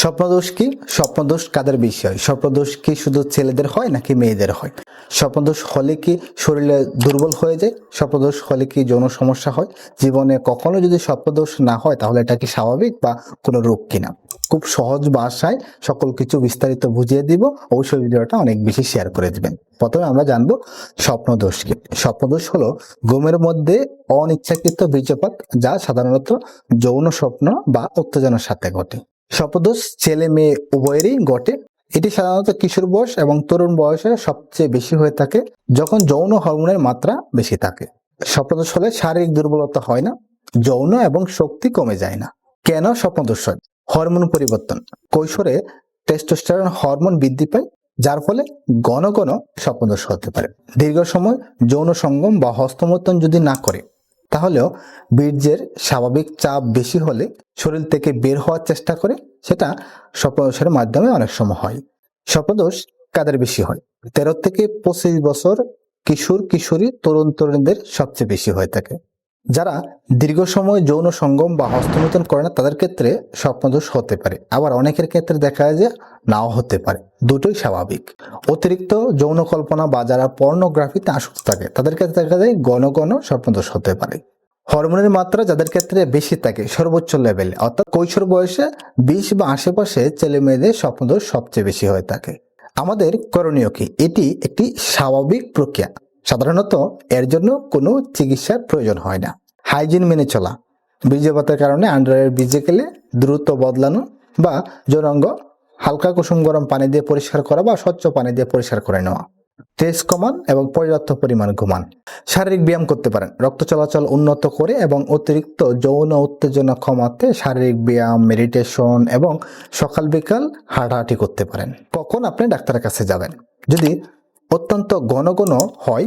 স্বপ্নদোষ কি? স্বপ্নদোষ কাদের বিষয়? স্বপ্নদোষ কি শুধু ছেলেদের হয় নাকি মেয়েদের হয়? স্বপ্নদোষ হলে কি শরীরে দুর্বল হয়ে যায়? স্বপ্নদোষ হলে কি যৌন সমস্যা হয়? জীবনে কখনো যদি স্বপ্নদোষ না হয়, তাহলে এটা কি স্বাভাবিক বা কোনো রোগ কিনা? খুব সহজ ভাষায় সকল কিছু বিস্তারিত বুঝিয়ে দিব। অবশ্যই ভিডিওটা অনেক বেশি শেয়ার করে দেবেন। প্রথমে আমরা জানব স্বপ্নদোষ কি? স্বপ্নদোষ হলো ঘুমের মধ্যে অনিচ্ছাকৃত বীজপাত যা সাধারণত যৌন স্বপ্ন বা উত্তেজনার সাথে ঘটে। স্বপ্নদোষ ছেলে মেয়ে উভয়েরই ঘটে। এটি সাধারণত কিশোর বয়স এবং তরুণ বয়সে সবচেয়ে বেশি হয়ে থাকে, যখন যৌন হরমোনের মাত্রা বেশি থাকে। স্বপ্নদোষ হলে শারীরিক দুর্বলতা হয় না, যৌন এবং শক্তি কমে যায় না। কেন স্বপ্নদোষ হয়? হরমোন পরিবর্তন। কৈশোরে টেস্টোস্টেরন হরমোন বৃদ্ধি পায়, যার ফলে ঘন ঘন স্বপ্নদোষ হতে পারে। দীর্ঘ সময় যৌন সঙ্গম বা হস্তমৈথুন যদি না করে তাহলেও বীর্যের স্বাভাবিক চাপ বেশি হলে শরীর থেকে বের হওয়ার চেষ্টা করে, সেটা স্বপ্নদোষের মাধ্যমে অনেক সময় হয়। স্বপ্নদোষ কাদের বেশি হয়? তেরো থেকে পঁচিশ বছর কিশোর কিশোরী তরুণ তরুণীদের সবচেয়ে বেশি হয়ে থাকে। যারা দীর্ঘ সময় যৌন সঙ্গম বা হস্তমৈথুন করে না, তাদের ক্ষেত্রে স্বপ্নদোষ হতে পারে। আবার অনেকের ক্ষেত্রে দেখা যায় যে নাও হতে পারে। দুটোই স্বাভাবিক। অতিরিক্ত যৌন কল্পনা বা যারা পর্নোগ্রাফিতে আসক্ত থাকে, তাদের ক্ষেত্রে দেখা যায় ঘন ঘন স্বপ্নদোষ হতে পারে। হরমোনের মাত্রা যাদের ক্ষেত্রে বেশি থাকে, সর্বোচ্চ লেভেলে অর্থাৎ কৈশোর বয়সে বিশ বা আশেপাশে ছেলে মেয়েদের স্বপ্নদোষ সবচেয়ে বেশি হয়ে থাকে। আমাদের করণীয় কি? এটি একটি স্বাভাবিক প্রক্রিয়া। সাধারণত এর জন্য কোনো চিকিৎসার প্রয়োজন হয় না। হাইজিন মেনে চলা, বীর্যপাতের কারণে আন্ডারের বীজে গেলে দ্রুত বদলানো বা জনাঙ্গ হালকা কুসুম গরম পানি দিয়ে পরিষ্কার করা বা স্বচ্ছ পানি দিয়ে পরিষ্কার করে নেওয়া। তেজ কমান এবং পর্যাপ্ত পরিমাণ ঘুমান। শারীরিক ব্যায়াম করতে পারেন। রক্ত চলাচল উন্নত করে এবং অতিরিক্ত যৌন উত্তেজনা কমাতে শারীরিক ব্যায়াম, মেডিটেশন এবং সকাল বিকাল হাঁটাহাঁটি করতে পারেন। কখন আপনি ডাক্তারের কাছে যাবেন? যদি অত্যন্ত ঘন ঘন হয়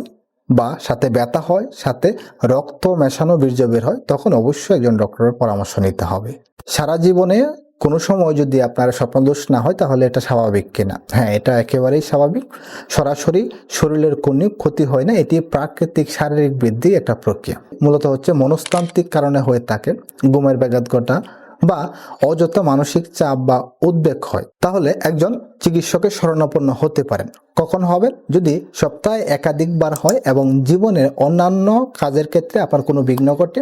বা সাথে ব্যথা হয়, সাথে রক্ত মেশানো বীর্য বের হয়, তখন অবশ্যই একজন ডক্টরের পরামর্শ নিতে হবে। সারা জীবনে কোনো সময় যদি আপনার স্বপ্নদোষ না হয়, তাহলে এটা স্বাভাবিক কিনা? হ্যাঁ এটা একেবারেই স্বাভাবিক। সরাসরি শরীরের কোনো ক্ষতি হয় না, এটি প্রাকৃতিক শারীরিক বৃদ্ধি একটা প্রক্রিয়া। মূলত হচ্ছে মনস্তান্ত্রিক কারণে হয়ে থাকে, ঘুমের ব্যাঘাত ঘটা বা অযথা মানসিক চাপ বা উদ্বেগ হয়। তাহলে একজন চিকিৎসকের শরণাপন্ন হতে পারেন। কখন হবেন যদি সপ্তাহে একাধিকবার হয় এবং জীবনের অন্যান্য কাজের ক্ষেত্রে আপনার কোনো বিঘ্ন ঘটে,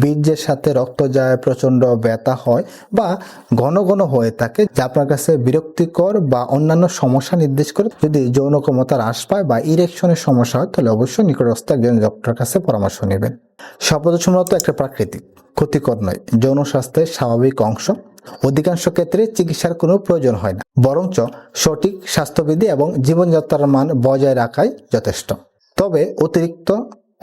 বীর্যের সাথে রক্ত যায়, প্রচণ্ড ব্যথা হয় বা ঘন ঘন হয়ে থাকে, যা আপনার কাছে বিরক্তিকর বা অন্যান্য সমস্যা নির্দেশ করে, যদি যৌন ক্ষমতা হ্রাস পায় বা ইরেকশনের সমস্যা হয়, তাহলে অবশ্যই নিকটস্থ একজন ডক্টরের কাছে পরামর্শ নেবেন। শব্দসম্মত একটা প্রাকৃতিক, ক্ষতিকর নয়, যৌন স্বাস্থ্যের স্বাভাবিক অংশ। অধিকাংশ ক্ষেত্রে চিকিৎসার কোনো প্রয়োজন হয় না, বরঞ্চ সঠিক স্বাস্থ্যবিধি এবং জীবনযাত্রার মান বজায় রাখাই যথেষ্ট। তবে অতিরিক্ত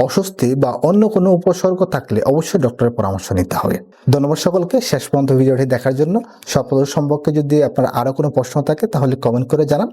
অস্বস্তি বা অন্য কোনো উপসর্গ থাকলে অবশ্যই ডক্টরের পরামর্শ নিতে হবে। ধন্যবাদ সকলকে, শেষ পর্যন্ত ভিডিওটি দেখার জন্য। সফল সম্পর্কে যদি আপনার আরও কোনো প্রশ্ন থাকে, তাহলে কমেন্ট করে জানান।